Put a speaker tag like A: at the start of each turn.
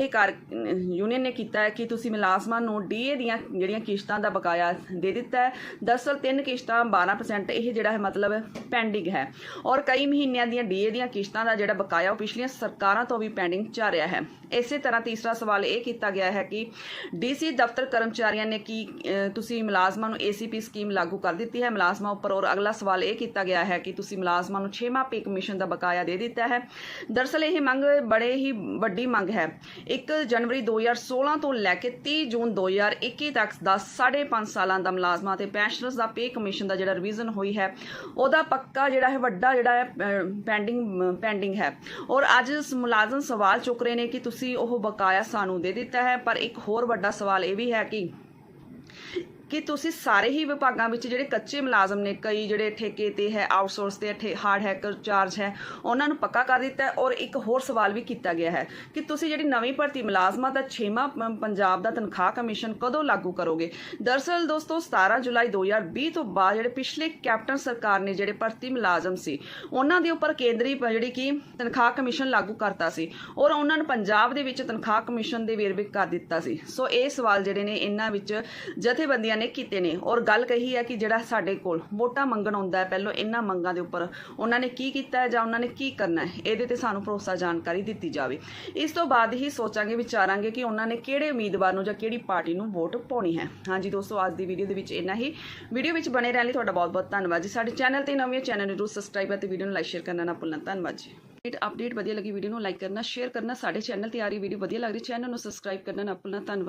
A: ਇਹ ਕਾਰ ਯੂਨੀਅਨ ਨੇ ਕੀਤਾ ਹੈ ਕਿ ਤੁਸੀਂ ਮੁਲਾਜ਼ਮਾਂ ਨੂੰ ਡੀਏ ਦੀਆਂ ਜਿਹੜੀਆਂ ਕਿਸ਼ਤਾਂ ਦਾ ਬਕਾਇਆ ਦੇ ਦਿੱਤਾ ਹੈ। ਦਰਅਸਲ ਤਿੰਨ ਕਿਸ਼ਤਾਂ 12% ਇਹ ਜਿਹੜਾ ਹੈ ਮਤਲਬ ਪੈਂਡਿੰਗ ਹੈ। ਔਰ ਕਈ ਮਹੀਨਿਆਂ ਦੀਆਂ ਡੀਏ ਦੀਆਂ ਕਿਸ਼ਤਾਂ ਦਾ ਜਿਹੜਾ ਬਕਾਇਆ ਉਹ ਪਿਛਲੀਆਂ ਸਰਕਾਰਾਂ ਤੋਂ ਵੀ ਪੈਂਡਿੰਗ ਚੱਲ ਰਿਹਾ ਹੈ। ਇਸੇ ਤਰ੍ਹਾਂ ਤੀਸਰਾ ਸਵਾਲ ਇਹ ਕੀਤਾ ਗਿਆ ਹੈ ਕਿ ਡੀਸੀ ਦਫ਼ਤਰ ਕਰਮਚਾਰੀਆਂ ਨੇ ਕੀ ਤੁਸੀਂ ਮੁਲਾਜ਼ਮਾਂ ਨੂੰ ਏਸੀਪੀ ਸਕੀਮ ਲਾਗੂ ਕਰ ਦਿੱਤੀ ਹੈ? ਮੁਲਾਜ਼ਮਾਂ ਉੱਪਰ ਔਰ ਅਗਲਾ ਸਵਾਲ ਇਹ ਕੀਤਾ ਗਿਆ ਹੈ ਕਿ ਤੁਸੀਂ ਮੁਲਾਜ਼ਮਾਂ ਨੂੰ 6 ਮਾਹ ਪੇ ਕਮਿਸ਼ਨ ਦਾ ਬਕਾਇਆ ਦੇ ਦਿੱਤਾ ਹੈ। ਦਰਅਸਲ ਇਹ ਮੰਗ ਬੜੇ ਹੀ ਵੱਡੀ ਮੰਗ ਹੈ। 1 ਜਨਵਰੀ 2016 ਤੋਂ ਲੈ ਕੇ 30 ਜੂਨ 2021 ਤੱਕ ਦਾ 5.5 ਸਾਲਾਂ ਦਾ ਮੁਲਾਜ਼ਮਾਂ ਤੇ ਪੈਨਸ਼ਨਰਸ ਦਾ ਪੇ ਕਮਿਸ਼ਨ ਦਾ ਜਿਹੜਾ ਰਿਵੀਜ਼ਨ ਹੋਈ ਹੈ, ਉਹਦਾ ਪੱਕਾ ਜਿਹੜਾ ਹੈ, ਵੱਡਾ ਜਿਹੜਾ ਹੈ ਪੈਂਡਿੰਗ ਪੈਂਡਿੰਗ ਹੈ। ਔਰ ਅੱਜ ਮੁਲਾਜ਼ਮ ਸਵਾਲ ਚੁੱਕ ਰਹੇ ਨੇ ਕਿ ਤੁਸੀਂ ਉਹ ਬਕਾਇਆ ਸਾਨੂੰ ਦੇ ਦਿੱਤਾ ਹੈ, ਪਰ ਇੱਕ ਹੋਰ ਵੱਡਾ ਸਵਾਲ ਇਹ ਵੀ ਹੈ ਕਿ ਕਿ ਤੁਸੀਂ ਸਾਰੇ ਹੀ ਵਿਭਾਗਾਂ ਵਿੱਚ ਜਿਹੜੇ ਕੱਚੇ ਮੁਲਾਜ਼ਮ ਨੇ, ਕਈ ਜਿਹੜੇ ਠੇਕੇ ਤੇ ਹੈ ਆਊਟਸੋਰਸ ਤੇ ਹੈ ਹਾਰਡ ਹੈਕਰ ਚਾਰਜ ਹੈ, ਉਹਨਾਂ ਨੂੰ ਪੱਕਾ ਕਰ ਦਿੱਤਾ ਔਰ ਇੱਕ ਹੋਰ ਸਵਾਲ ਵੀ ਕੀਤਾ ਗਿਆ ਹੈ ਕਿ ਤੁਸੀਂ ਜਿਹੜੀ ਨਵੀਂ ਭਰਤੀ ਮੁਲਾਜ਼ਮਾਂ ਦਾ 6ਵਾਂ ਪੰਜਾਬ ਦਾ ਤਨਖਾਹ ਕਮਿਸ਼ਨ ਕਦੋਂ ਲਾਗੂ ਕਰੋਗੇ? ਦਰਅਸਲ ਦੋਸਤੋ 17 ਜੁਲਾਈ 2020 ਤੋਂ ਬਾਅਦ ਜਿਹੜੇ ਪਿਛਲੇ ਕੈਪਟਨ ਸਰਕਾਰ ਨੇ ਜਿਹੜੇ ਭਰਤੀ ਮੁਲਾਜ਼ਮ ਸੀ, ਉਹਨਾਂ ਦੇ ਉੱਪਰ ਕੇਂਦਰੀ ਜਿਹੜੀ ਕਿ ਤਨਖਾਹ ਕਮਿਸ਼ਨ ਲਾਗੂ ਕਰਤਾ ਸੀ ਔਰ ਉਹਨਾਂ ਨੂੰ ਪੰਜਾਬ ਦੇ ਵਿੱਚ ਤਨਖਾਹ ਕਮਿਸ਼ਨ ਦੇ ਵੇਰਵੇ ਕਰ ਦਿੱਤਾ ਸੀ। ਸੋ ਇਹ ਸਵਾਲ ਜਿਹੜੇ ਨੇ, ਇਹਨਾਂ ਵਿੱਚ ਜਥੇਬੰਦੀਆਂ ਨੇ ਕੀਤੇ ਨੇ। ਔਰ ਗੱਲ ਕਹੀ ਹੈ ਕਿ ਜਿਹੜਾ ਸਾਡੇ ਕੋਲ ਵੋਟਾਂ ਮੰਗਣ ਆਉਂਦਾ ਹੈ, ਪਹਿਲਾਂ ਇਹਨਾਂ ਮੰਗਾਂ ਦੇ ਉੱਪਰ ਉਹਨਾਂ ਨੇ ਕੀ ਕੀਤਾ ਹੈ ਜਾਂ ਉਹਨਾਂ ਨੇ ਕੀ ਕਰਨਾ ਹੈ, ਇਹਦੇ ਤੇ ਸਾਨੂੰ ਭਰੋਸਾ ਜਾਣਕਾਰੀ ਦਿੱਤੀ ਜਾਵੇ। ਇਸ ਤੋਂ ਬਾਅਦ ਹੀ ਸੋਚਾਂਗੇ, ਵਿਚਾਰਾਂਗੇ ਕਿ ਉਹਨਾਂ ਨੇ ਕਿਹੜੇ ਉਮੀਦਵਾਰ ਨੂੰ ਜਾਂ ਕਿਹੜੀ ਪਾਰਟੀ ਨੂੰ ਵੋਟ ਪਾਉਣੀ ਹੈ। ਹਾਂਜੀ ਦੋਸਤੋ, ਅੱਜ ਦੀ ਵੀਡੀਓ ਦੇ ਵਿੱਚ ਇੰਨਾ ਹੀ। ਵੀਡੀਓ ਵਿੱਚ ਬਣੇ ਰਹਿਣ ਲਈ ਤੁਹਾਡਾ ਬਹੁਤ ਬਹੁਤ ਧੰਨਵਾਦ ਜੀ। ਸਾਡੇ ਚੈਨਲ ਤੇ ਨਵੇਂ ਚੈਨਲ ਨੂੰ ਜਰੂਰ ਸਬਸਕ੍ਰਾਈਬ ਅਤੇ ਵੀਡੀਓ ਨੂੰ ਲਾਈਕ ਸ਼ੇਅਰ ਕਰਨਾ ਨਾ ਭੁੱਲਣਾ। ਧੰਨਵਾਦ ਜੀ। ਅਪਡੇਟ ਅਪਡੇਟ ਵਧੀਆ ਲੱਗੀ ਵੀਡੀਓ ਨੂੰ ਲਾਈਕ ਕਰਨਾ ਸ਼ੇਅਰ ਕਰਨਾ। ਸਾਡੇ ਚੈਨਲ ਤੇ ਆ ਰਹੀ ਵੀਡੀਓ ਵਧੀਆ ਲੱਗ ਰਹੀ ਚੈਨਲ ਨੂੰ ਸਬਸਕ੍ਰਾਈਬ ਕਰਨਾ ਨਾ ਭੁੱਲਣਾ। ਧੰਨਵਾਦ।